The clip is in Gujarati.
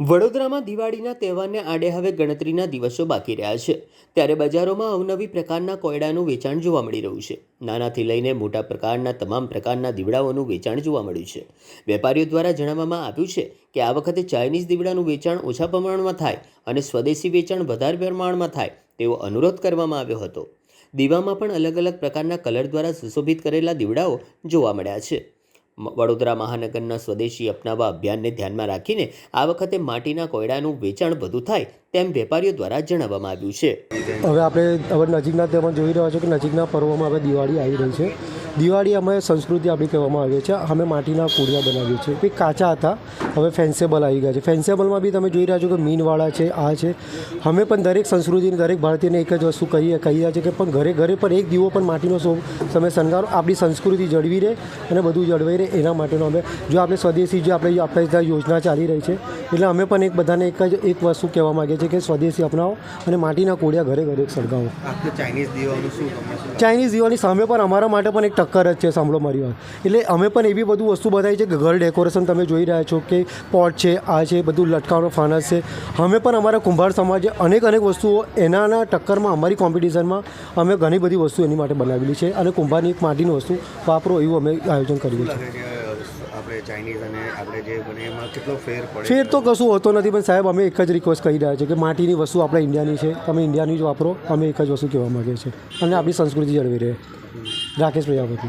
વડોદરામાં દિવાળીના તહેવારને આડે હવે ગણતરીના દિવસો બાકી રહ્યા છે. ત્યારે બજારોમાં અવનવી પ્રકારના કોયડાનું વેચાણ જોવા મળી રહ્યું છે. નાનાથી લઈને મોટા પ્રકારના, તમામ પ્રકારના દીવડાઓનું વેચાણ જોવા મળ્યું છે. વેપારીઓ દ્વારા જણાવવામાં આવ્યું છે કે આ વખતે ચાઇનીઝ દીવડાનું વેચાણ ઓછા પ્રમાણમાં થાય અને સ્વદેશી વેચાણ વધારે પ્રમાણમાં થાય તેવો અનુરોધ કરવામાં આવ્યો હતો. દીવામાં પણ અલગ અલગ પ્રકારના કલર દ્વારા સુશોભિત કરેલા દીવડાઓ જોવા મળ્યા છે. વડોદરા મહાનગરના સ્વદેશી અપનાવવા અભિયાનને ધ્યાનમાં રાખીને આ વખતે માટીના કોયડાનું વેચાણ વધુ થાય તેમ વેપારીઓ દ્વારા જણાવવામાં આવ્યું છે. હવે આપણે હવે નજીકના તેમાં જોઈ રહ્યા છો કે નજીકના પર્વમાં હવે દિવાળી આવી રહી છે. દિવાળી અમે સંસ્કૃતિ આપણી કહેવામાં આવે છે અમે માટીના કોડિયા બનાવીએ છીએ. કે કાચા હતા હવે ફેન્સેબલ આવી ગયા છે. ફેન્સેબલમાં બી તમે જોઈ રહ્યા છો કે મીનવાળા છે આ છે. અમે પણ દરેક સંસ્કૃતિની દરેક ભારતીયને એક જ વસ્તુ કહીએ કહી રહ્યા છે કે પણ ઘરે ઘરે પણ એક દીવો પણ માટીનો શો તમે શણગારો આપણી સંસ્કૃતિ જળવી રહે અને બધું જળવાઈ રહે એના માટેનો અમે જો આપણે સ્વદેશી જે આપણે આપણે યોજના ચાલી રહી છે એટલે અમે પણ એક બધાને એક જ એક વસ્તુ કહેવા માગીએ છીએ કે સ્વદેશી અપનાવો અને માટીના કોડિયા ઘરે ઘરે સળગાવો ચાઇનીઝ છે? ચાઇનીઝ દિવાળી સામે પણ અમારા માટે પણ એક ટક્કર જ છે સાંભળો મારી વાત. એટલે અમે પણ એવી બધું વસ્તુ બતાવી છે કે ઘર ડેકોરેશન તમે જોઈ રહ્યા છો કે પોટ છે, આ છે, બધું લટકાવવાનો ફાનસ છે. અમે પણ અમારા કુંભાર સમાજે અનેક અનેક વસ્તુઓ એનાના ટક્કરમાં અમારી કોમ્પિટિશનમાં અમે ઘણી બધી વસ્તુ એની માટે બનાવેલી છે અને કુંભારની એક માટીની વસ્તુ વાપરો એવું અમે આયોજન કર્યું છે. આપણે ચાઇનીઝ અને આપણે જે બને એમાં કેટલો ફેર પડે ફેર તો કશું હોતો નથી પણ સાહેબ અમે એક જ રિક્વેસ્ટ કરી રહ્યા છીએ કે માટીની વસ્તુ આપણે ઇન્ડિયાની છે. તમે ઇન્ડિયાની જ વાપરો અમે એક જ વસ્તુ કહેવા માગીએ છીએ. અને આપણી સંસ્કૃતિ જળવી રહે. રાકેશ પ્રજાપતિ